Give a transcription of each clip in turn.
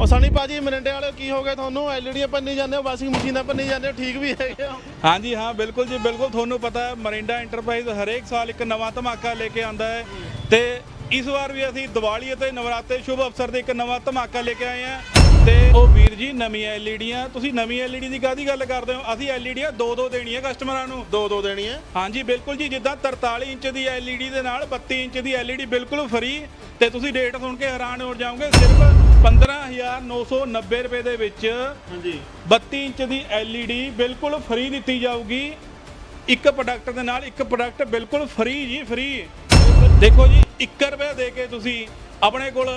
ਉਹ ਸਣੀ ਭਾਜੀ, ਮਰਿੰਡੇ ਵਾਲੇ ਕੀ ਹੋ ਗਿਆ ਤੁਹਾਨੂੰ? ਐਲਈਡੀਆਂ ਪੰਨੀ ਜਾਂਦੇ ਹੋ, ਵਾਸ਼ਿੰਗ ਮਸ਼ੀਨਾਂ ਪੰਨੀ ਜਾਂਦੇ ਹੋ, ਠੀਕ ਵੀ ਹੈਗੇ ਹੋ? ਹਾਂਜੀ, ਹਾਂ, ਬਿਲਕੁਲ ਜੀ, ਬਿਲਕੁਲ ਤੁਹਾਨੂੰ ਪਤਾ ਹੈ, ਮਰਿੰਡਾ ਐਂਟਰਪ੍ਰਾਈਜ਼ ਹਰੇਕ ਸਾਲ ਇੱਕ ਨਵਾਂ ਧਮਾਕਾ ਲੈ ਕੇ ਆਂਦਾ ਹੈ ਤੇ ਇਸ ਵਾਰ ਵੀ ਅਸੀਂ ਦੀਵਾਲੀ ਅਤੇ ਨਵਰਾਤੇ ਸ਼ੁਭ ਅਵਸਰ ਤੇ ਇੱਕ ਨਵਾਂ ਧਮਾਕਾ ਲੈ ਕੇ ਆਏ ਹਾਂ। ਤੇ ਉਹ ਵੀਰ ਜੀ ਨਵੀਆਂ ਐਲਈਡੀਆਂ ਤੁਸੀਂ ਨਵੀਂ ਐਲਈਡੀ ਦੀ ਕਾਦੀ ਗੱਲ ਕਰਦੇ ਹੋ? ਅਸੀਂ ਐਲਈਡੀਆਂ ਦੋ ਦੋ ਦੇਣੀਆਂ ਕਸਟਮਰਾਂ ਨੂੰ। ਦੋ ਦੋ ਦੇਣੀ ਹੈ ਹਾਂਜੀ ਬਿਲਕੁਲ ਜੀ ਜਿੱਦਾਂ 43 ਇੰਚ ਦੀ LED ਦੇ ਨਾਲ 32 ਇੰਚ ਦੀ LED ਬਿਲਕੁਲ ਫ੍ਰੀ। ਤੇ ਤੁਸੀਂ ਰੇਟ ਸੁਣ ਕੇ ਹੈਰਾਨ ਹੋ ਜਾਓਗੇ ਸਿਰਫ 15990 ਰੁਪਏ ਦੇ ਵਿੱਚ ਹਾਂਜੀ। 32 ਇੰਚ ਦੀ LED ਬਿਲਕੁਲ ਫ੍ਰੀ ਦਿੱਤੀ ਜਾਊਗੀ। ਇੱਕ ਪ੍ਰੋਡਕਟ ਦੇ ਨਾਲ ਇੱਕ ਪ੍ਰੋਡਕਟ ਬਿਲਕੁਲ ਫ੍ਰੀ ਜੀ ਫ੍ਰੀ। ਦੇਖੋ ਜੀ 1 ਰੁਪਏ ਦੇ ਕੇ ਤੁਸੀਂ ਆਪਣੇ ਕੋਲ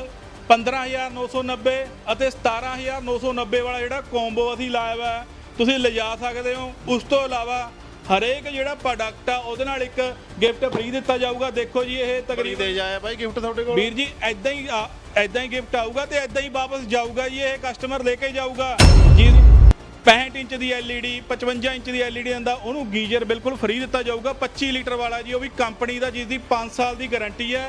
15990 ਅਤੇ 17990 ਵਾਲਾ ਜਿਹੜਾ ਕੰਬੋ ਅਸੀਂ ਲਾਇਆ ਵਾ ਤੁਸੀਂ ਲਿਜਾ ਸਕਦੇ ਹੋ। ਉਸ ਤੋਂ ਇਲਾਵਾ ਹਰੇਕ ਜਿਹੜਾ ਪ੍ਰੋਡਕਟ ਆ ਉਹਦੇ ਨਾਲ ਇੱਕ ਗਿਫਟ ਫ੍ਰੀ ਦਿੱਤਾ ਜਾਊਗਾ। ਦੇਖੋ ਜੀ ਇਹ ਤਕਰੀਬਨ ਦੇ ਜਾਇਆ ਭਾਈ ਗਿਫਟ ਤੁਹਾਡੇ ਕੋਲ? ਵੀਰ ਜੀ ਐਦਾਂ ਹੀ ਐਦਾਂ ਹੀ ਗਿਫਟ ਆਊਗਾ ਤੇ ਐਦਾਂ ਹੀ ਵਾਪਸ ਜਾਊਗਾ ਜੀ ਇਹ ਕਸਟਮਰ ਲੈ ਕੇ ਜਾਊਗਾ। ਜੀ 65 ਇੰਚ ਦੀ LED 55 ਇੰਚ ਦੀ LED ਆਂਦਾ ਉਹਨੂੰ ਗੀਜ਼ਰ ਬਿਲਕੁਲ ਫ੍ਰੀ ਦਿੱਤਾ ਜਾਊਗਾ। 25 ਲੀਟਰ ਵਾਲਾ ਜੀ ਉਹ ਵੀ ਕੰਪਨੀ ਦਾ ਜਿਸ ਦੀ 5 ਸਾਲ ਦੀ ਗਾਰੰਟੀ ਹੈ।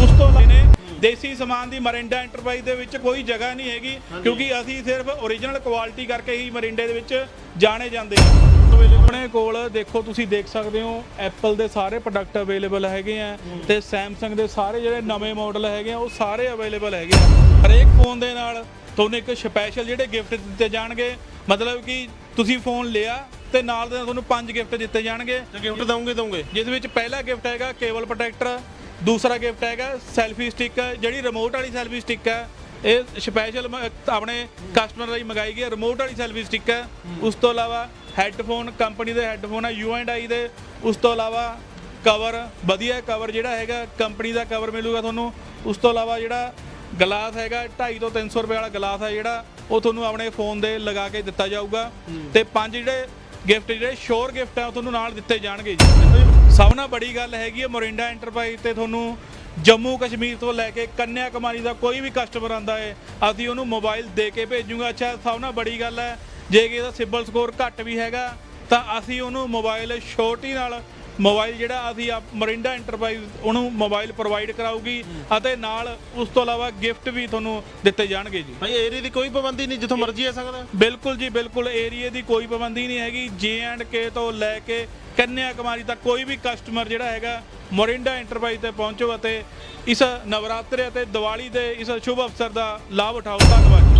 ਉਸ ਤੋਂ ਨੇ ਦੇਸੀ ਸਮਾਨ ਦੀ ਮਰਿੰਡਾ ਐਂਟਰਪ੍ਰਾਈਜ਼ ਦੇ ਵਿੱਚ ਕੋਈ ਜਗ੍ਹਾ ਨਹੀਂ ਹੈਗੀ ਕਿਉਂਕਿ ਅਸੀਂ ਸਿਰਫ ਓਰੀਜਨਲ ਕੁਆਲਿਟੀ ਕਰਕੇ ਹੀ ਮਰਿੰਡੇ ਦੇ ਵਿੱਚ ਜਾਣੇ ਜਾਂਦੇ ਹਾਂ। ਆਪਣੇ ਕੋਲ ਦੇਖੋ ਤੁਸੀਂ ਦੇਖ ਸਕਦੇ ਹੋ ਐਪਲ ਦੇ ਸਾਰੇ ਪ੍ਰੋਡਕਟ ਅਵੇਲੇਬਲ ਹੈਗੇ ਆ ਤੇ ਸੈਮਸੰਗ ਦੇ ਸਾਰੇ ਜਿਹੜੇ ਨਵੇਂ ਮਾਡਲ ਹੈਗੇ ਆ ਉਹ ਸਾਰੇ ਅਵੇਲੇਬਲ ਹੈਗੇ ਆ। ਹਰੇਕ ਫੋਨ ਦੇ ਨਾਲ ਤੁਹਾਨੂੰ ਇੱਕ ਸਪੈਸ਼ਲ ਜਿਹੜੇ ਗਿਫਟ ਦਿੱਤੇ ਜਾਣਗੇ ਮਤਲਬ ਕਿ ਤੁਸੀਂ ਫੋਨ ਲਿਆ ਤੇ ਨਾਲ ਦੇ ਨਾਲ ਤੁਹਾਨੂੰ ਪੰਜ ਗਿਫਟ ਦਿੱਤੇ ਜਾਣਗੇ। ਗਿਫਟ ਦਵਾਂਗੇ ਦਵਾਂਗੇ ਜਿਸ ਵਿੱਚ ਪਹਿਲਾ ਗਿਫਟ ਹੈਗਾ ਕੇਬਲ ਪ੍ਰੋਟੈਕਟਰ ਦੂਸਰਾ ਗਿਫਟ ਹੈਗਾ ਸੈਲਫੀ ਸਟਿੱਕ ਜਿਹੜੀ ਰਿਮੋਟ ਵਾਲੀ ਸੈਲਫੀ ਸਟਿੱਕ ਹੈ ਇਹ ਸਪੈਸ਼ਲ ਆਪਣੇ ਕਸਟਮਰ ਲਈ ਮੰਗਾਈ ਗਈ ਰਿਮੋਟ ਵਾਲੀ ਸੈਲਫੀ ਸਟਿੱਕ ਹੈ। ਉਸ ਤੋਂ ਇਲਾਵਾ ਹੈੱਡਫੋਨ ਕੰਪਨੀ ਦੇ ਹੈੱਡਫੋਨ ਹੈ ਯੂ ਐਂਡ ਆਈ ਦੇ। ਉਸ ਤੋਂ ਇਲਾਵਾ ਕਵਰ ਵਧੀਆ ਕਵਰ ਜਿਹੜਾ ਹੈਗਾ ਕੰਪਨੀ ਦਾ ਕਵਰ ਮਿਲੂਗਾ ਤੁਹਾਨੂੰ। ਉਸ ਤੋਂ ਇਲਾਵਾ ਜਿਹੜਾ ਗਲਾਸ ਹੈਗਾ 250 ਤੋਂ 300 ਰੁਪਏ ਵਾਲਾ ਗਲਾਸ ਹੈ ਜਿਹੜਾ ਉਹ ਤੁਹਾਨੂੰ ਆਪਣੇ ਫੋਨ ਦੇ ਲਗਾ ਕੇ ਦਿੱਤਾ ਜਾਊਗਾ। ਤੇ ਪੰਜ ਜਿਹੜੇ ਗਿਫਟ ਜਿਹੜੇ ਸ਼ੋਰ ਗਿਫਟ ਹੈ ਉਹ ਤੁਹਾਨੂੰ ਨਾਲ ਦਿੱਤੇ ਜਾਣਗੇ ਜੀ। ਸਭ ਨਾਲ ਬੜੀ ਗੱਲ ਹੈਗੀ ਹੈ ਮੋਰਿੰਡਾ ਐਂਟਰਪ੍ਰਾਈਜ਼ ਤੇ ਤੁਹਾਨੂੰ ਜੰਮੂ ਕਸ਼ਮੀਰ ਤੋਂ ਲੈ ਕੇ ਕੰਨਿਆ ਕੁਮਾਰੀ ਦਾ ਕੋਈ ਵੀ ਕਸਟਮਰ ਆਂਦਾ ਹੈ ਅਸੀਂ ਉਹਨੂੰ ਮੋਬਾਈਲ ਦੇ ਕੇ ਭੇਜੂਗਾ। ਅੱਛਾ ਸਭ ਨਾਲ ਬੜੀ ਗੱਲ ਹੈ ਜੇ ਕਿ ਇਹਦਾ ਸਿਬਲ ਸਕੋਰ ਘੱਟ ਵੀ ਹੈਗਾ ਤਾਂ ਅਸੀਂ ਉਹਨੂੰ ਮੋਬਾਈਲ ਸ਼ੋਰਟੀ ਨਾਲ ਮੋਬਾਈਲ ਜਿਹੜਾ ਅਸੀਂ ਆਪ ਮਰਿੰਡਾ ਐਂਟਰਪ੍ਰਾਈਜ਼ ਉਹਨੂੰ ਮੋਬਾਈਲ ਪ੍ਰੋਵਾਈਡ ਕਰਾਊਗੀ ਅਤੇ ਨਾਲ ਉਸ ਤੋਂ ਇਲਾਵਾ ਗਿਫਟ ਵੀ ਤੁਹਾਨੂੰ ਦਿੱਤੇ ਜਾਣਗੇ ਜੀ। ਭਾਈ ਏਰੀਆ ਦੀ ਕੋਈ ਪਾਬੰਦੀ ਨਹੀਂ ਜਿੱਥੋਂ ਮਰਜ਼ੀ ਆ ਸਕਦਾ। ਬਿਲਕੁਲ ਜੀ ਬਿਲਕੁਲ ਏਰੀਏ ਦੀ ਕੋਈ ਪਾਬੰਦੀ ਨਹੀਂ ਹੈਗੀ। ਜੇ ਐਂਡ ਕੇ ਤੋਂ ਲੈ ਕੇ ਕੰਨਿਆ ਕੁਮਾਰੀ ਤੱਕ ਕੋਈ ਵੀ ਕਸਟਮਰ ਜਿਹੜਾ ਹੈਗਾ ਮੋਰਿੰਡਾ ਐਂਟਰਪ੍ਰਾਈਜ਼ ਤੇ ਪਹੁੰਚੋ ਅਤੇ ਇਸ ਨਵਰਾਤਰੇ ਅਤੇ ਦੀਵਾਲੀ ਦੇ ਇਸ ਸ਼ੁਭ ਅਵਸਰ ਦਾ ਲਾਭ ਉਠਾਓ। ਧੰਨਵਾਦ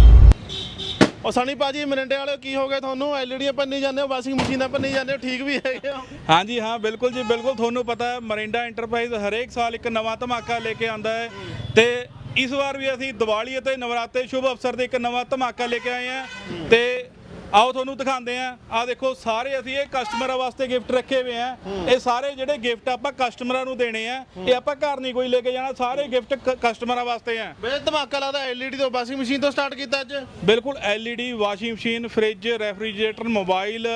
ਉਹ ਸਣੀ ਭਾਜੀ, ਮਰਿੰਡੇ ਵਾਲੇ ਕੀ ਹੋ ਗਿਆ ਤੁਹਾਨੂੰ? ਐਲਈਡੀਆਂ ਪੰਨੀ ਜਾਂਦੇ ਹੋ, ਵਾਸ਼ਿੰਗ ਮਸ਼ੀਨਾਂ ਪੰਨੀ ਜਾਂਦੇ ਹੋ, ਠੀਕ ਵੀ ਹੈਗੇ ਹੋ? ਹਾਂਜੀ, ਹਾਂ, ਬਿਲਕੁਲ ਜੀ, ਬਿਲਕੁਲ ਤੁਹਾਨੂੰ ਪਤਾ ਹੈ, ਮਰਿੰਡਾ ਐਂਟਰਪ੍ਰਾਈਜ਼ ਹਰੇਕ ਸਾਲ ਇੱਕ ਨਵਾਂ ਧਮਾਕਾ ਲੈ ਕੇ ਆਂਦਾ ਹੈ ਤੇ ਇਸ ਵਾਰ ਵੀ ਅਸੀਂ ਦੀਵਾਲੀ ਅਤੇ ਨਵਰਾਤੇ ਸ਼ੁਭ ਅਵਸਰ ਤੇ ਇੱਕ ਨਵਾਂ ਧਮਾਕਾ ਲੈ ਕੇ ਆਏ ਹਾਂ ਤੇ ਆਓ ਤੁਹਾਨੂੰ ਦਿਖਾਉਂਦੇ ਆ ਆ ਦੇਖੋ ਸਾਰੇ ਅਸੀਂ ਇਹ ਕਸਟਮਰਾਂ ਵਾਸਤੇ ਗਿਫਟ ਰੱਖੇ ਹੋਏ ਆ। ਇਹ ਸਾਰੇ ਜਿਹੜੇ ਗਿਫਟ ਆਪਾਂ ਕਸਟਮਰਾਂ ਨੂੰ ਦੇਣੇ ਆ। ਇਹ ਆਪਾਂ ਘਰ ਨਹੀਂ ਕੋਈ ਲੈ ਕੇ ਜਾਣਾ ਸਾਰੇ ਗਿਫਟ ਕਸਟਮਰਾਂ ਵਾਸਤੇ ਆ। ਬੇ ਧਮਾਕਾ ਲੱਗਦਾ ਐਲਈਡੀ ਤੋਂ ਵਾਸ਼ਿੰਗ ਮਸ਼ੀਨ ਤੋਂ ਸਟਾਰਟ ਕੀਤਾ ਅੱਜ। ਬਿਲਕੁਲ LED washing machine fridge refrigerator mobile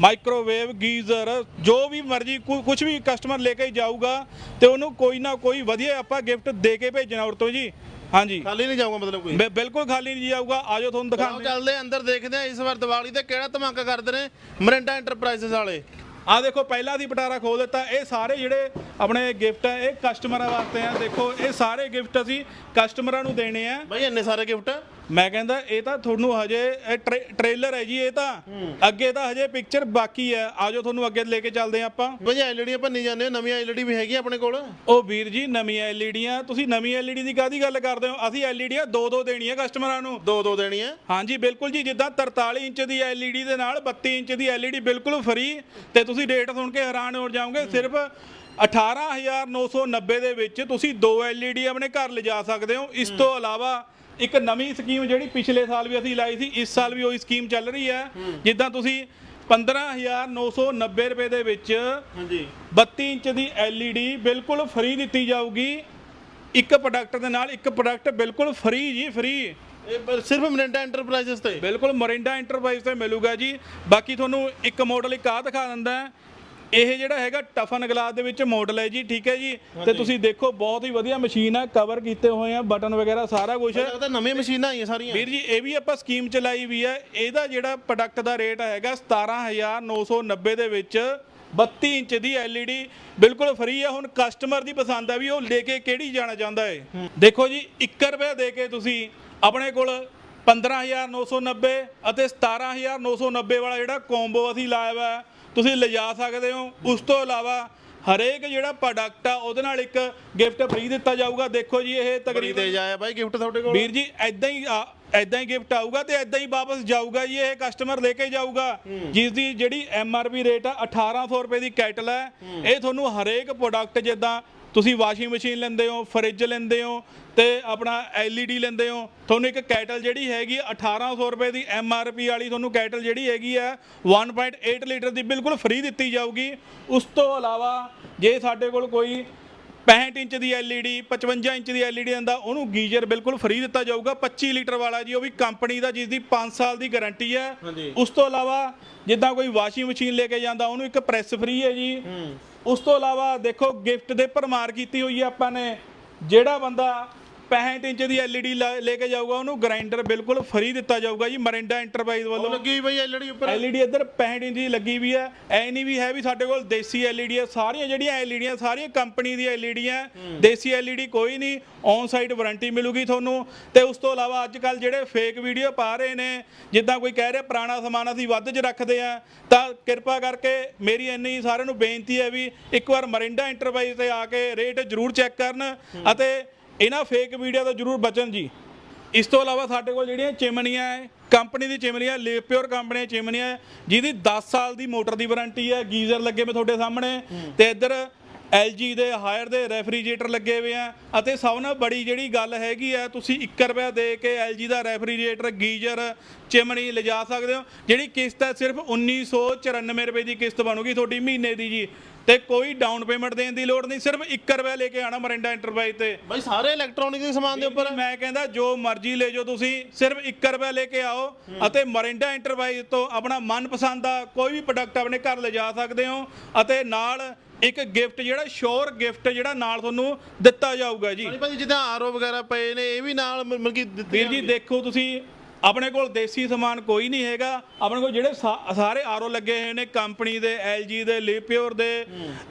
microwave geyser ਜੋ ਵੀ ਮਰਜ਼ੀ ਕੁਝ ਵੀ ਕਸਟਮਰ ਲੈ ਕੇ ਜਾਊਗਾ ਤੇ ਉਹਨੂੰ ਕੋਈ ਨਾ ਕੋਈ ਵਧੀਆ ਆਪਾਂ ਗਿਫਟ ਦੇ ਕੇ ਭੇਜਣਾ ਔਰ ਤੋਂ ਜੀ। ਹਾਂਜੀ। ਖਾਲੀ ਨਹੀਂ ਜਾਊਗਾ ਮਤਲਬ ਕੋਈ? ਬਿ- ਬਿਲਕੁਲ ਖਾਲੀ ਨਹੀਂ ਜਾਊਗਾ ਆਜੋ ਤੁਹਾਨੂੰ ਆਓ ਦਿਖਾਉਂਦੇ ਚੱਲਦੇ ਹਾਂ, ਅੰਦਰ ਦੇਖਦੇ ਆ ਇਸ ਵਾਰ ਦੀਵਾਲੀ ਤੇ ਕਿਹੜਾ ਧਮਾਕਾ ਕਰਦੇ ਨੇ ਮਰਿੰਡਾ ਐਂਟਰਪ੍ਰਾਈਜ਼ਸ ਵਾਲੇ। ਆ ਦੇਖੋ ਪਹਿਲਾਂ ਅਸੀਂ ਪਟਾਰਾ ਖੋਲ ਦਿੱਤਾ। ਇਹ ਸਾਰੇ ਜਿਹੜੇ ਆਪਣੇ ਗਿਫਟ ਹੈ ਇਹ ਕਸਟਮਰਾਂ ਵਾਸਤੇ ਆ। ਦੇਖੋ ਇਹ ਸਾਰੇ ਗਿਫਟ ਅਸੀਂ ਕਸਟਮਰਾਂ ਨੂੰ ਦੇਣੇ ਆ। ਭਾਈ ਇੰਨੇ ਸਾਰੇ ਗਿਫਟ ਮੈਂ ਕਹਿੰਦਾ ਇਹ ਤਾਂ ਤੁਹਾਨੂੰ ਹਜੇ ਇਹ ਟ੍ਰੇ- ਟ੍ਰੇਲਰ ਹੈ ਜੀ ਇਹ ਤਾਂ। ਅੱਗੇ ਤਾਂ ਹਜੇ ਪਿਕਚਰ ਬਾਕੀ ਹੈ। ਆਜੋ ਤੁਹਾਨੂੰ ਅੱਗੇ ਲੈ ਕੇ ਚੱਲਦੇ ਹਾਂ ਆਪਾਂ। ਭਾਈ ਐਲਈਡੀਆਂ ਪੰਨੀ ਜਾਂਦੇ ਹੋ ਨਵੀਆਂ ਐਲਈਡੀ ਵੀ ਹੈਗੀ ਆਪਣੇ ਕੋਲ? ਉਹ ਵੀਰ ਜੀ ਨਵੀਆਂ ਐਲਈਡੀਆਂ ਤੁਸੀਂ ਨਵੀਂ ਐਲਈਡੀ ਦੀ ਕਾਦੀ ਗੱਲ ਕਰਦੇ ਹੋ? ਅਸੀਂ ਐਲਈਡੀਆਂ ਦੋ ਦੋ ਦੇਣੀਆਂ ਕਸਟਮਰਾਂ ਨੂੰ। ਦੋ ਦੋ ਦੇਣੀ ਹੈ ਹਾਂਜੀ ਬਿਲਕੁਲ ਜੀ। ਜਿੱਦਾਂ 43 ਇੰਚ ਦੀ ਐਲਈਡੀ ਦੇ ਨਾਲ 32 ਇੰਚ ਦੀ ਐਲਈਡੀ ਬਿਲਕੁਲ ਫ੍ਰੀ ਤੇ ਤੁਸੀਂ ਰੇਟ ਸੁਣ ਕੇ ਹੈਰਾਨ ਹੋ ਜਾਓਗੇ। ਸਿਰਫ 18990 ਦੇ ਵਿੱਚ ਤੁਸੀਂ ਦੋ ਐਲਈਡੀ ਆਪਣੇ ਘਰ ਲਿਜਾ ਸਕਦੇ ਹੋ। ਇਸ ਤੋਂ ਇਲਾਵਾ ਇੱਕ ਨਵੀਂ ਸਕੀਮ ਜਿਹੜੀ ਪਿਛਲੇ ਸਾਲ ਵੀ ਅਸੀਂ ਲਾਈ ਸੀ ਇਸ ਸਾਲ ਵੀ ਉਹੀ ਸਕੀਮ ਚੱਲ ਰਹੀ ਹੈ। ਜਿੱਦਾਂ ਤੁਸੀਂ 15990 ਰੁਪਏ ਦੇ ਵਿੱਚ ਹਾਂਜੀ। 32 ਇੰਚ ਦੀ LED ਬਿਲਕੁਲ ਫ੍ਰੀ ਦਿੱਤੀ ਜਾਊਗੀ। ਇੱਕ ਪ੍ਰੋਡਕਟ ਦੇ ਨਾਲ ਇੱਕ ਪ੍ਰੋਡਕਟ ਬਿਲਕੁਲ ਫ੍ਰੀ ਜੀ ਫ੍ਰੀ। ਇਹ ਸਿਰਫ ਮਰਿੰਡਾ ਐਂਟਰਪ੍ਰਾਈਜ਼ਸ ਤੇ? ਬਿਲਕੁਲ ਮੋਰਿੰਡਾ ਐਂਟਰਪ੍ਰਾਈਜ਼ ਤੇ ਮਿਲੂਗਾ ਜੀ। ਬਾਕੀ ਤੁਹਾਨੂੰ ਇੱਕ ਮਾਡਲ ਇੱਕ ਆ ਦਿਖਾ ਦਿੰਦਾ। ਇਹ ਜਿਹੜਾ ਹੈਗਾ ਟਫਨ ਗਲਾਸ ਦੇ ਵਿੱਚ ਮਾਡਲ ਹੈ ਜੀ ਠੀਕ ਹੈ ਜੀ? ਤੇ ਤੁਸੀਂ ਦੇਖੋ ਬਹੁਤ ਹੀ ਵਧੀਆ ਮਸ਼ੀਨ ਹੈ ਕਵਰ ਕੀਤੇ ਹੋਏ ਆ ਬਟਨ ਵਗੈਰਾ ਸਾਰਾ ਕੁਝ ਲੱਗਦਾ ਨਵੀਆਂ ਮਸ਼ੀਨਾਂ ਆਈਆਂ ਸਾਰੀਆਂ। ਵੀਰ ਜੀ ਇਹ ਵੀ ਆਪਾਂ ਸਕੀਮ ਚਲਾਈ ਵੀ ਹੈ। ਇਹਦਾ ਜਿਹੜਾ ਪ੍ਰੋਡਕਟ ਦਾ ਰੇਟ ਹੈਗਾ 17990 ਦੇ ਵਿੱਚ 32 ਇੰਚ ਦੀ LED ਬਿਲਕੁਲ ਫ੍ਰੀ ਹੈ। ਹੁਣ ਕਸਟਮਰ ਦੀ ਪਸੰਦ ਆ ਵੀ ਉਹ ਲੈ ਕੇ ਕਿਹੜੀ ਜਾਣਾ ਚਾਹੁੰਦਾ ਹੈ। ਦੇਖੋ ਜੀ 1 ਰੁਪਏ ਦੇ ਕੇ ਤੁਸੀਂ ਆਪਣੇ ਕੋਲ 15990 ਅਤੇ 17990 ਵਾਲਾ ਜਿਹੜਾ ਕੰਬੋ ਅਸੀਂ ਲਾਇਆ ਵਾ ਤੁਸੀਂ ਲਿਜਾ ਸਕਦੇ ਹੋ। ਉਸ ਤੋਂ ਇਲਾਵਾ ਹਰੇਕ ਜਿਹੜਾ ਪ੍ਰੋਡਕਟ ਆ ਉਹਦੇ ਨਾਲ ਇੱਕ ਗਿਫਟ ਫ੍ਰੀ ਦਿੱਤਾ ਜਾਊਗਾ। ਦੇਖੋ ਜੀ ਇਹ ਤਕਰੀਬਨ ਦੇ ਜਾਇਆ ਬਾਈ ਗਿਫਟ ਤੁਹਾਡੇ ਕੋਲ। ਵੀਰ ਜੀ ਐਦਾਂ ਹੀ ਆ- ਐਦਾਂ ਹੀ ਗਿਫਟ ਆਊਗਾ ਤੇ ਐਦਾਂ ਹੀ ਵਾਪਸ ਜਾਊਗਾ ਜੀ ਇਹ ਕਸਟਮਰ ਲੈ ਕੇ ਜਾਊਗਾ। ਜਿਸ ਦੀ ਜਿਹੜੀ ਐਮ ਆਰ ਪੀ ਰੇਟ ਆ 1800 ਰੁਪਏ ਦੀ ਕੈਟਲ ਹੈ। ਇਹ ਤੁਹਾਨੂੰ ਹਰੇਕ ਪ੍ਰੋਡਕਟ ਜਿੱਦਾਂ ਤੁਸੀਂ ਵਾਸ਼ਿੰਗ ਮਸ਼ੀਨ ਲੈਂਦੇ ਹੋ ਫਰਿੱਜ ਲੈਂਦੇ ਹੋ ਤੇ ਆਪਣਾ LED ਲੈਂਦੇ ਹੋ। ਤੁਹਾਨੂੰ ਇੱਕ ਕੈਟਲ ਜਿਹੜੀ ਹੈਗੀ ਆ 1800 ਰੁਪਏ ਦੀ ਪੀ ਵਾਲੀ ਤੁਹਾਨੂੰ ਕੈਟਲ ਜਿਹੜੀ ਹੈਗੀ ਆ 1.8 ਲੀਟਰ ਦੀ ਬਿਲਕੁਲ ਫ੍ਰੀ ਦਿੱਤੀ ਜਾਊਗੀ। ਉਸ ਤੋਂ ਇਲਾਵਾ ਜੇ ਸਾਡੇ ਕੋਲ ਕੋਈ 65 ਇੰਚ ਦੀ LED 55 ਇੰਚ ਦੀ LED ਆਂਦਾ ਉਹਨੂੰ ਗੀਜ਼ਰ ਬਿਲਕੁਲ ਫ੍ਰੀ ਦਿੱਤਾ ਜਾਊਗਾ। 25 ਲੀਟਰ ਵਾਲਾ ਜੀ ਉਹ ਵੀ ਕੰਪਨੀ ਦਾ ਜਿਸ ਦੀ 5 ਸਾਲ ਦੀ ਗਾਰੰਟੀ ਹੈ। ਉਸ ਤੋਂ ਇਲਾਵਾ ਜਿੱਦਾਂ ਕੋਈ ਵਾਸ਼ਿੰਗ ਮਸ਼ੀਨ ਲੈ ਕੇ ਜਾਂਦਾ ਉਹਨੂੰ ਇੱਕ ਪ੍ਰੈਸ ਫ੍ਰੀ ਹੈ ਜੀ। ਉਸ ਤੋਂ ਇਲਾਵਾ ਦੇਖੋ ਗਿਫਟ ਦੇ ਭਰਮਾਰ ਕੀਤੀ ਹੋਈ ਹੈ ਆਪਾਂ ਨੇ। ਜਿਹੜਾ ਬੰਦਾ 65 ਇੰਚ ਦੀ LED ਲਾ- ਲੈ ਕੇ ਜਾਊਗਾ ਉਹਨੂੰ ਗ੍ਰਾਈਂਡਰ ਬਿਲਕੁਲ ਫ੍ਰੀ ਦਿੱਤਾ ਜਾਊਗਾ ਜੀ ਮਰਿੰਡਾ ਐਂਟਰਪ੍ਰਾਈਜ਼ ਵੱਲੋਂ। ਲੱਗੀ ਬਾਈ ਐਲਡੀ ਉੱਪਰ। LED ਇੱਧਰ 65 ਇੰਚ ਦੀ ਲੱਗੀ ਵੀ ਹੈ। ਐ ਨਹੀਂ ਵੀ ਹੈ ਵੀ ਸਾਡੇ ਕੋਲ ਦੇਸੀ LED ਹੈ। ਸਾਰੀਆਂ ਜਿਹੜੀਆਂ LED ਆ ਸਾਰੀਆਂ ਕੰਪਨੀ ਦੀਆਂ LED ਆ ਦੇਸੀ LED ਕੋਈ ਨਹੀਂ ਔਨ ਸਾਈਟ ਵਾਰੰਟੀ ਮਿਲੂਗੀ ਤੁਹਾਨੂੰ। ਤੇ ਉਸ ਤੋਂ ਇਲਾਵਾ ਅੱਜ ਕੱਲ ਜਿਹੜੇ ਫੇਕ ਵੀਡੀਓ ਪਾ ਰਹੇ ਨੇ ਜਿੱਦਾਂ ਕੋਈ ਕਹਿ ਰਿਹਾ ਪੁਰਾਣਾ ਸਮਾਨ ਅਸੀਂ ਵੱਧ 'ਚ ਰੱਖਦੇ ਆ ਤਾਂ ਕਿਰਪਾ ਕਰਕੇ ਮੇਰੀ ਇੰਨੀ ਸਾਰਿਆਂ ਨੂੰ ਬੇਨਤੀ ਹੈ ਵੀ ਇੱਕ ਵਾਰ ਮਰਿੰਡਾ ਐਂਟਰਪ੍ਰਾਈਜ਼ ਤੇ ਆ ਕੇ ਰੇਟ ਜ਼ਰੂਰ ਚੈੱਕ ਕਰਨ ਅਤੇ ਇਹਨਾਂ ਫੇਕ ਵੀਡੀਓ ਤੋਂ ਜ਼ਰੂਰ ਬਚਣ ਜੀ। ਇਸ ਤੋਂ ਇਲਾਵਾ ਸਾਡੇ ਕੋਲ ਜਿਹੜੀਆਂ ਚਿਮਨੀਆਂ ਹੈ ਕੰਪਨੀ ਦੀ ਚਿਮਨੀਆਂ ਲੇਪਿਓਰ ਕੰਪਨੀ ਦੀਆਂ ਚਿਮਨੀਆਂ ਹੈ, ਜਿਹਦੀ 10 ਸਾਲ ਦੀ ਮੋਟਰ ਦੀ ਵਾਰੰਟੀ ਹੈ ਗੀਜ਼ਰ ਲੱਗੇ ਵੇ ਤੁਹਾਡੇ ਸਾਹਮਣੇ ਤੇ ਇੱਧਰ LG ਦੇ ਹਾਇਰ ਦੇ ਰੈਫਰੀਜਰੇਟਰ ਲੱਗੇ ਹੋਏ ਆ ਅਤੇ ਸਭ ਨਾਲ ਬੜੀ ਜਿਹੜੀ ਗੱਲ ਹੈਗੀ ਆ ਤੁਸੀਂ 1 ਰੁਪਿਆ ਦੇ ਕੇ LG ਦਾ ਰੈਫਰੀਜਰੇਟਰ ਗੀਜ਼ਰ ਚਿਮਨੀ ਲਿਜਾ ਸਕਦੇ ਹੋ। ਜਿਹੜੀ ਕਿਸ਼ਤ ਹੈ ਸਿਰਫ 1994 ਰੁਪਏ ਦੀ ਕਿਸ਼ਤ ਬਣੂਗੀ ਤੁਹਾਡੀ ਮਹੀਨੇ ਦੀ ਜੀ। ਤੇ ਕੋਈ ਡਾਊਨ ਪੇਮੈਂਟ ਦੇਣ ਦੀ ਲੋੜ ਨਹੀਂ ਸਿਰਫ 1 ਰੁਪਿਆ ਲੈ ਕੇ ਆਣਾ ਮਰਿੰਡਾ ਐਂਟਰਪ੍ਰਾਈਜ਼ ਤੇ। ਬਾਈ ਸਾਰੇ ਇਲੈਕਟ੍ਰੋਨਿਕ ਦੇ ਸਮਾਨ ਦੇ ਉੱਪਰ। ਮੈਂ ਕਹਿੰਦਾ ਜੋ ਮਰਜ਼ੀ ਲੈ ਜਾਓ ਤੁਸੀਂ ਸਿਰਫ 1 ਰੁਪਏ ਲੈ ਕੇ ਆਓ ਅਤੇ ਮਰਿੰਡਾ ਐਂਟਰਪ੍ਰਾਈਜ਼ ਤੋਂ ਆਪਣਾ ਮਨਪਸੰਦ ਦਾ ਕੋਈ ਵੀ ਪ੍ਰੋਡਕਟ ਆਪਣੇ ਘਰ ਲਿਜਾ ਸਕਦੇ ਹੋ ਅਤੇ ਨਾਲ ਇੱਕ ਗਿਫਟ ਜਿਹੜਾ ਸ਼ੋਰ ਗਿਫਟ ਜਿਹੜਾ ਨਾਲ ਤੁਹਾਨੂੰ ਦਿੱਤਾ ਜਾਊਗਾ ਜੀ। ਭਾਜੀ ਜਿੱਦਾਂ ਆਰਓ ਵਗੈਰਾ ਪਏ ਨੇ ਇਹ ਵੀ ਨਾਲ ਮਤਲਬ ਕਿ ਦਿੱਤੇ ਵੀਰ ਜੀ ਦੇਖੋ ਤੁਸੀਂ ਆਪਣੇ ਕੋਲ ਦੇਸੀ ਸਮਾਨ ਕੋਈ ਨਹੀਂ ਹੈਗਾ। ਆਪਣੇ ਕੋਲ ਜਿਹੜੇ ਸਾ- ਸਾਰੇ ਆਰਓ ਲੱਗੇ ਹੋਏ ਨੇ ਕੰਪਨੀ ਦੇ LG ਦੇ ਲਿਪਿਓਰ ਦੇ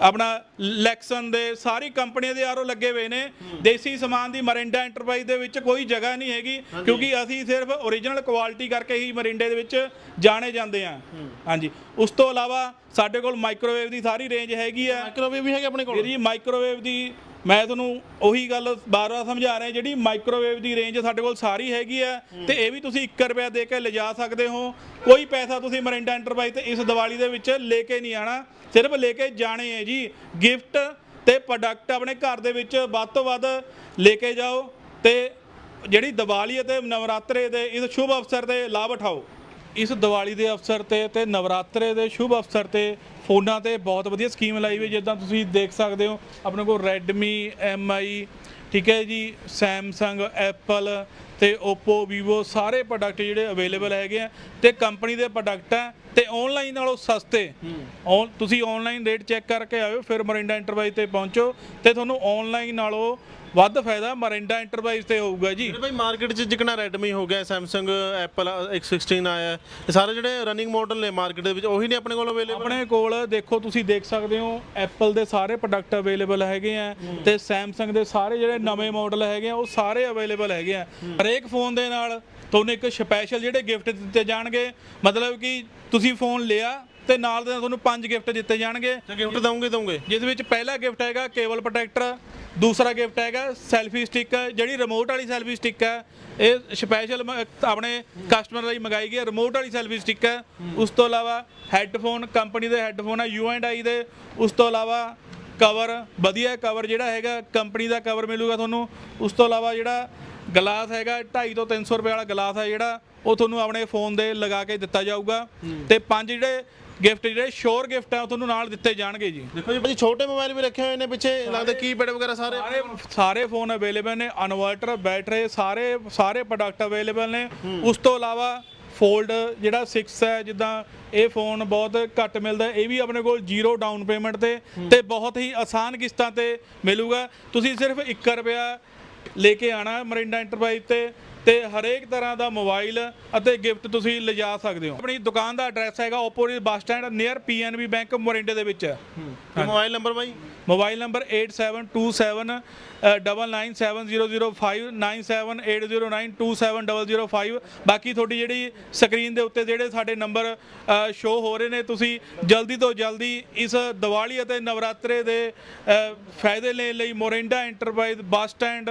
ਆਪਣਾ ਲੈਕਸਨ ਦੇ ਸਾਰੀ ਕੰਪਨੀਆਂ ਦੇ ਆਰਓ ਲੱਗੇ ਹੋਏ ਨੇ। ਦੇਸੀ ਸਮਾਨ ਦੀ ਮਰਿੰਡਾ ਐਂਟਰਪ੍ਰਾਈਜ਼ ਦੇ ਵਿੱਚ ਕੋਈ ਜਗ੍ਹਾ ਨਹੀਂ ਹੈਗੀ ਕਿਉਂਕਿ ਅਸੀਂ ਸਿਰਫ ਓਰੀਜਨਲ ਕੁਆਲਿਟੀ ਕਰਕੇ ਹੀ ਮਰਿੰਡੇ ਦੇ ਵਿੱਚ ਜਾਣੇ ਜਾਂਦੇ ਹਾਂ। ਹਾਂਜੀ। ਉਸ ਤੋਂ ਇਲਾਵਾ ਸਾਡੇ ਕੋਲ ਮਾਈਕ੍ਰੋਵੇਵ ਦੀ ਸਾਰੀ ਰੇਂਜ ਹੈਗੀ ਆ। ਮਾਈਕ੍ਰੋਵੇਵ ਵੀ ਹੈਗੇ ਆਪਣੇ ਕੋਲ? ਵੀਰ ਜੀ ਮਾਈਕ੍ਰੋਵੇਵ ਦੀ ਮੈਂ ਤੁਹਾਨੂੰ ਉਹੀ ਗੱਲ ਬਾਰ-ਬਾਰ ਸਮਝਾ ਰਿਹਾ ਜਿਹੜੀ ਮਾਈਕ੍ਰੋਵੇਵ ਦੀ ਰੇਂਜ ਸਾਡੇ ਕੋਲ ਸਾਰੀ ਹੈਗੀ ਆ, ਤੇ ਇਹ ਵੀ ਤੁਸੀਂ 1 ਰੁਪਿਆ ਦੇ ਕੇ ਲਿਜਾ ਸਕਦੇ ਹੋ। ਕੋਈ ਪੈਸਾ ਤੁਸੀਂ ਮਰਿੰਡਾ ਐਂਟਰਪ੍ਰਾਈਜ਼ ਤੇ ਇਸ ਦੀਵਾਲੀ ਦੇ ਵਿੱਚ ਲੈ ਕੇ ਨਹੀਂ ਆਣਾ, ਸਿਰਫ ਲੈ ਕੇ ਜਾਣੇ ਹੈ ਜੀ। ਗਿਫਟ ਤੇ ਪ੍ਰੋਡਕਟ ਆਪਣੇ ਘਰ ਦੇ ਵਿੱਚ ਵੱਧ ਤੋਂ ਵੱਧ ਲੈ ਕੇ ਜਾਓ ਤੇ ਜਿਹੜੀ ਦੀਵਾਲੀ ਅਤੇ ਨਵਰਾਤਰੇ ਦੇ ਇਸ ਸ਼ੁਭ ਅਵਸਰ ਤੇ ਲਾਭ ਉਠਾਓ। ਇਸ ਦੀਵਾਲੀ ਦੇ ਅਵਸਰ ਤੇ ਤੇ ਨਵਰਾਤਰੇ ਦੇ ਸ਼ੁਭ ਅਵਸਰ ਤੇ ਫੋਨਾਂ ਤੇ ਬਹੁਤ ਵਧੀਆ ਸਕੀਮ ਲਾਈ ਹੋਈ ਜਿੱਦਾਂ ਤੁਸੀਂ ਦੇਖ ਸਕਦੇ ਹੋ ਆਪਣੇ ਕੋਲ Redmi MI ਠੀਕ ਹੈ ਜੀ Samsung Apple ਤੇ Oppo Vivo ਸਾਰੇ ਪ੍ਰੋਡਕਟ ਜਿਹੜੇ ਅਵੇਲੇਬਲ ਹੈਗੇ ਆ ਤੇ ਕੰਪਨੀ ਦੇ ਪ੍ਰੋਡਕਟ ਆ ਤੇ ਆਨਲਾਈਨ ਨਾਲੋਂ ਸਸਤੇ। ਔਨ ਤੁਸੀਂ ਆਨਲਾਈਨ ਰੇਟ ਚੈੱਕ ਕਰਕੇ ਆਇਓ ਫਿਰ ਮਰਿੰਡਾ ਐਂਟਰਪ੍ਰਾਈਜ਼ ਤੇ ਪਹੁੰਚੋ ਤੇ ਤੁਹਾਨੂੰ ਆਨਲਾਈਨ ਨਾਲੋਂ ਵੱਧ ਫਾਇਦਾ ਮਰਿੰਡਾ ਐਂਟਰਪ੍ਰਾਈਜ਼ ਤੇ ਹੋਊਗਾ ਜੀ। ਜਿਹੜੇ ਭਾਈ ਮਾਰਕੀਟ 'ਚ ਜਿਕਣਾ Redmi ਹੋ ਗਿਆ Samsung Apple X16 ਆਇਆ ਹੈ, ਇਹ ਸਾਰੇ ਜਿਹੜੇ ਰਨਿੰਗ ਮਾਡਲ ਨੇ ਮਾਰਕੀਟ ਦੇ ਵਿੱਚ ਉਹੀ ਨੇ ਆਪਣੇ ਕੋਲ ਅਵੇਲੇਬਲ ਆਪਣੇ ਕੋਲ ਦੇਖੋ ਤੁਸੀਂ ਦੇਖ ਸਕਦੇ ਹੋ ਐਪਲ ਦੇ ਸਾਰੇ ਪ੍ਰੋਡਕਟ ਅਵੇਲੇਬਲ ਹੈਗੇ ਆ ਤੇ Samsung ਦੇ ਸਾਰੇ ਜਿਹੜੇ ਨਵੇਂ ਮਾਡਲ ਹੈਗੇ ਆ ਉਹ ਸਾਰੇ ਅਵੇਲੇਬਲ ਹੈਗੇ ਆ। ਹਰੇਕ ਫੋਨ ਦੇ ਨਾਲ ਤੁਹਾਨੂੰ ਇੱਕ ਸਪੈਸ਼ਲ ਜਿਹੜੇ ਗਿਫਟ ਦਿੱਤੇ ਜਾਣਗੇ ਮਤਲਬ ਕਿ ਤੁਸੀਂ ਫੋਨ ਲਿਆ ਤੇ ਨਾਲ ਦੇ ਨਾਲ ਤੁਹਾਨੂੰ ਪੰਜ ਗਿਫਟ ਦਿੱਤੇ ਜਾਣਗੇ। ਗਿਫਟ ਦਵਾਂਗੇ ਦਵਾਂਗੇ ਜਿਸ ਵਿੱਚ ਪਹਿਲਾ ਗਿਫਟ ਹੈਗਾ ਕੇਬਲ ਪ੍ਰੋਟੈਕਟਰ ਦੂਸਰਾ ਗਿਫਟ ਹੈਗਾ, ਸੈਲਫੀ ਸਟਿੱਕ, ਜਿਹੜੀ ਰਿਮੋਟ ਵਾਲੀ ਸੈਲਫੀ ਸਟਿੱਕ ਹੈ, ਇਹ ਸਪੈਸ਼ਲ ਆਪਣੇ ਕਸਟਮਰ ਲਈ ਮੰਗਾਈ ਗਈ ਹੈ ਰਿਮੋਟ ਵਾਲੀ ਸੈਲਫੀ ਸਟਿੱਕ ਹੈ। ਉਸ ਤੋਂ ਇਲਾਵਾ ਹੈੱਡਫੋਨ ਕੰਪਨੀ ਦੇ ਹੈੱਡਫੋਨ ਹੈ ਯੂ ਐਂਡ ਆਈ ਦੇ। ਉਸ ਤੋਂ ਇਲਾਵਾ ਕਵਰ ਵਧੀਆ ਕਵਰ ਜਿਹੜਾ ਹੈਗਾ ਕੰਪਨੀ ਦਾ ਕਵਰ ਮਿਲੂਗਾ ਤੁਹਾਨੂੰ। ਉਸ ਤੋਂ ਇਲਾਵਾ ਜਿਹੜਾ ਗਲਾਸ ਹੈਗਾ 250 ਤੋਂ 300 ਰੁਪਏ ਵਾਲਾ ਗਲਾਸ ਹੈ ਜਿਹੜਾ, ਉਹ ਤੁਹਾਨੂੰ ਆਪਣੇ ਫੋਨ ਦੇ ਲਗਾ ਕੇ ਦਿੱਤਾ ਜਾਊਗਾ। ਤੇ ਪੰਜ ਜਿਹੜੇ ਗਿਫਟ ਜਿਹੜੇ ਸ਼ੋਰ ਗਿਫਟ ਹੈ ਉਹ ਤੁਹਾਨੂੰ ਨਾਲ ਦਿੱਤੇ ਜਾਣਗੇ ਜੀ। ਦੇਖੋ ਜੀ ਭਾਜੀ ਛੋਟੇ ਮੋਬਾਈਲ ਵੀ ਰੱਖੇ ਹੋਏ ਨੇ ਪਿੱਛੇ ਲੱਗਦਾ ਕੀਪੈਡ ਵਗੈਰਾ ਸਾਰੇ। ਸਾਰੇ ਸਾਰੇ ਫੋਨ ਅਵੇਲੇਬਲ ਨੇ ਇਨਵਰਟਰ ਬੈਟਰੀ ਸਾਰੇ ਸਾਰੇ ਪ੍ਰੋਡਕਟ ਅਵੇਲੇਬਲ ਨੇ। ਉਸ ਤੋਂ ਇਲਾਵਾ ਫੋਲਡ ਜਿਹੜਾ 6 ਹੈ ਜਿੱਦਾਂ ਇਹ ਫੋਨ ਬਹੁਤ ਘੱਟ ਮਿਲਦਾ ਇਹ ਵੀ ਆਪਣੇ ਕੋਲ ਜ਼ੀਰੋ ਡਾਊਨ ਪੇਮੈਂਟ ਤੇ ਤੇ ਬਹੁਤ ਹੀ ਆਸਾਨ ਕਿਸ਼ਤਾਂ ਤੇ ਮਿਲੂਗਾ। ਤੁਸੀਂ ਸਿਰਫ 1 ਰੁਪਿਆ ਲੈ ਕੇ ਆਣਾ ਮਰਿੰਡਾ ਐਂਟਰਪ੍ਰਾਈਜ਼ ਤੇ ਤੇ ਹਰੇਕ ਤਰ੍ਹਾਂ ਦਾ ਮੋਬਾਈਲ ਅਤੇ ਗਿਫਟ ਤੁਸੀਂ ਲਿਜਾ ਸਕਦੇ ਹੋ। ਆਪਣੀ ਦੁਕਾਨ ਦਾ ਐਡਰੈਸ ਹੈਗਾ opposite bus stand near PNB bank ਮੋਰਿੰਡੇ ਦੇ ਵਿੱਚ। ਹੈ। ਮੋਬਾਈਲ ਨੰਬਰ ਬਾਈ? ਮੋਬਾਈਲ ਨੰਬਰ 87279970059780927005 ਬਾਕੀ ਤੁਹਾਡੀ ਜਿਹੜੀ ਸਕਰੀਨ ਦੇ ਉੱਤੇ ਜਿਹੜੇ ਸਾਡੇ ਨੰਬਰ ਸ਼ੋ ਹੋ ਰਹੇ ਨੇ ਤੁਸੀਂ ਜਲਦੀ ਤੋਂ ਜਲਦੀ ਇਸ ਦੀਵਾਲੀ ਅਤੇ ਨਵਰਾਤਰੇ ਦੇ ਫਾਇਦੇ ਲੈਣ ਲਈ ਮੋਰਿੰਡਾ ਐਂਟਰਪ੍ਰਾਈਜ਼ ਬੱਸ ਸਟੈਂਡ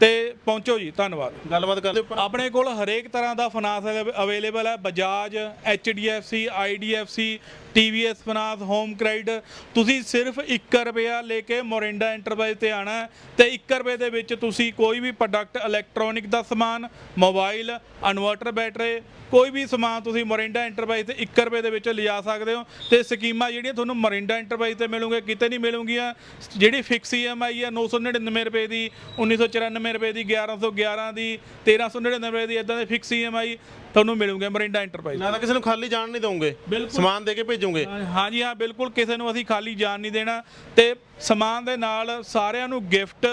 ਤੇ ਪਹੁੰਚੋ ਜੀ। ਧੰਨਵਾਦ। ਗੱਲਬਾਤ ਕਰਦੇ ਉੱਪਰ ਆਪਣੇ ਕੋਲ ਹਰੇਕ ਤਰ੍ਹਾਂ ਦਾ ਫਾਈਨਾਂਸ ਅਵੇਲੇਬਲ ਹੈ। Bajaj HDFC IDFC TVS finance home credit ਤੁਸੀਂ ਸਿਰਫ 1 ਰੁਪਿਆ ਲੈ ਕੇ ਮੋਰਿੰਡਾ ਐਂਟਰਪ੍ਰਾਈਜ਼ ਤੇ ਆਣਾ ਤੇ 1 ਰੁਪਏ ਦੇ ਵਿੱਚ ਤੁਸੀਂ ਕੋਈ ਵੀ ਪ੍ਰੋਡਕਟ ਇਲੈਕਟ੍ਰੋਨਿਕ ਦਾ ਸਮਾਨ ਮੋਬਾਈਲ ਇਨਵਰਟਰ ਬੈਟਰੀ ਕੋਈ ਵੀ ਸਮਾਨ ਤੁਸੀਂ ਮੋਰਿੰਡਾ ਐਂਟਰਪ੍ਰਾਈਜ਼ ਤੇ 1 ਰੁਪਏ ਦੇ ਵਿੱਚ ਲਿਜਾ ਸਕਦੇ ਹੋ ਤੇ ਸਕੀਮਾਂ ਜਿਹੜੀਆਂ ਤੁਹਾਨੂੰ ਮੋਰਿੰਡਾ ਐਂਟਰਪ੍ਰਾਈਜ਼ ਤੇ ਮਿਲੂਗੇ ਕਿਤੇ ਨਹੀਂ ਮਿਲੂਗੀਆਂ ਜਿਹੜੀ ਫਿਕਸ EMI ਹੈ 999 ਰੁਪਏ ਦੀ 1994 ਰੁਪਏ ਦੀ 1111 ਦੀ 1399 ਰੁਪਏ ਦੀ ਇਦਾਂ ਦੇ ਫਿਕਸ EMI ਤੁਹਾਨੂੰ ਮਿਲੂਗੇ ਮੋਰਿੰਡਾ ਐਂਟਰਪ੍ਰਾਈਜ਼ ਨਾ ਤਾਂ ਕਿਸੇ ਨੂੰ ਖਾਲੀ ਜਾਣ ਨਹੀਂ ਦੋਗੇ। ਸਮਾਨ ਦੇ ਕੇ ਭੇਜੋਗੇ? ਹਾਂਜੀ, ਹਾਂ, ਬਿਲਕੁਲ ਕਿਸੇ ਨੂੰ ਅਸੀਂ ਖਾਲੀ ਜਾਣ ਨਹੀਂ ਦੇਣਾ ਤੇ ਸਮਾਨ ਦੇ ਨਾਲ ਸਾਰਿਆਂ ਨੂੰ ਗਿਫਟ,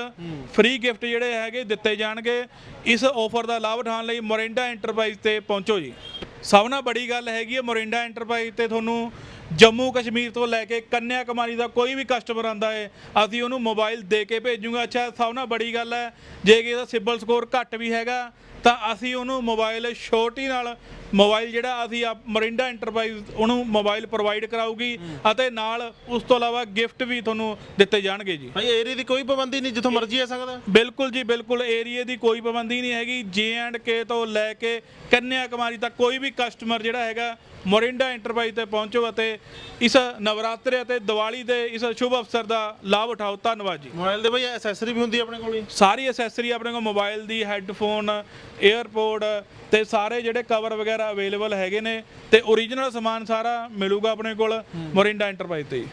ਫ੍ਰੀ ਗਿਫਟ ਜਿਹੜੇ ਹੈਗੇ ਦਿੱਤੇ ਜਾਣਗੇ। ਇਸ ਆਫਰ ਦਾ ਲਾਭ ਉਠਾਉਣ ਲਈ ਮੋਰਿੰਡਾ ਐਂਟਰਪ੍ਰਾਈਜ਼ ਤੇ ਪਹੁੰਚੋ ਜੀ। ਸਭ ਨਾਲ ਬੜੀ ਗੱਲ ਹੈਗੀ ਹੈ, ਮੋਰਿੰਡਾ ਐਂਟਰਪ੍ਰਾਈਜ਼ ਤੇ ਤੁਹਾਨੂੰ ਜੰਮੂ ਕਸ਼ਮੀਰ ਤੋਂ ਲੈ ਕੇ ਕੰਨਿਆ ਕੁਮਾਰੀ ਦਾ ਕੋਈ ਵੀ ਕਸਟਮਰ ਆਂਦਾ ਹੈ ਅਸੀਂ ਉਹਨੂੰ ਮੋਬਾਈਲ ਦੇ ਕੇ ਭੇਜੂਗਾ। ਅੱਛਾ ਸਭ ਨਾਲ ਬੜੀ ਗੱਲ ਹੈ ਜੇ ਕਿ ਇਹਦਾ ਸਿਬਲ ਸਕੋਰ ਘੱਟ ਵੀ ਹੈਗਾ ਤਾਂ ਅਸੀਂ ਉਹਨੂੰ ਮੋਬਾਈਲ ਛੋਟੀ ਨਾਲ ਮੋਬਾਈਲ ਜਿਹੜਾ ਅਸੀਂ ਆ ਮਰਿੰਡਾ ਐਂਟਰਪ੍ਰਾਈਜ਼ ਉਹਨੂੰ ਮੋਬਾਈਲ ਪ੍ਰੋਵਾਈਡ ਕਰਾਊਗੀ ਅਤੇ ਨਾਲ ਉਸ ਤੋਂ ਇਲਾਵਾ ਗਿਫਟ ਵੀ ਤੁਹਾਨੂੰ ਦਿੱਤੇ ਜਾਣਗੇ ਜੀ। ਭਾਈ ਏਰੀਆ ਦੀ ਕੋਈ ਪਾਬੰਦੀ ਨਹੀਂ ਜਿੱਥੋਂ ਮਰਜ਼ੀ ਆ ਸਕਦਾ। ਬਿਲਕੁਲ ਜੀ ਬਿਲਕੁਲ ਏਰੀਏ ਦੀ ਕੋਈ ਪਾਬੰਦੀ ਨਹੀਂ ਹੈਗੀ। ਜੇ ਐਂਡ ਕੇ ਤੋਂ ਲੈ ਕੇ ਕੰਨਿਆ ਕੁਮਾਰੀ ਤੱਕ ਕੋਈ ਵੀ ਕਸਟਮਰ ਜਿਹੜਾ ਹੈਗਾ ਮੋਰਿੰਡਾ ਐਂਟਰਪ੍ਰਾਈਜ਼ ਤੇ ਪਹੁੰਚੋ ਅਤੇ ਇਸ ਨਵਰਾਤਰੇ ਅਤੇ ਦੀਵਾਲੀ ਦੇ ਇਸ ਸ਼ੁਭ ਅਵਸਰ ਦਾ ਲਾਭ ਉਠਾਓ। ਧੰਨਵਾਦ ਜੀ। ਮੋਬਾਈਲ ਦੇ ਭਾਈ ਐਸੈਸਰੀ ਵੀ ਹੁੰਦੀ ਹੈ ਆਪਣੇ ਕੋਲ ਸਾਰੀ ਅਸੈਸਰੀ ਆਪਣੇ ਕੋਲ ਮੋਬਾਈਲ ਦੀ ਹੈੱਡਫੋਨ 에ਅਰਪੋਡ ਤੇ ਸਾਰੇ ਜਿਹੜੇ ਕਵਰ ਵਗੈਰਾ ਅਵੇਲੇਬਲ ਹੈਗੇ ਨੇ ਤੇ ਓਰੀਜਨਲ ਸਮਾਨ ਸਾਰਾ ਮਿਲੂਗਾ ਆਪਣੇ ਕੋਲ ਮੋਰਿੰਡਾ ਐਂਟਰਪ੍ਰਾਈਜ਼ ਤੇ ਜੀ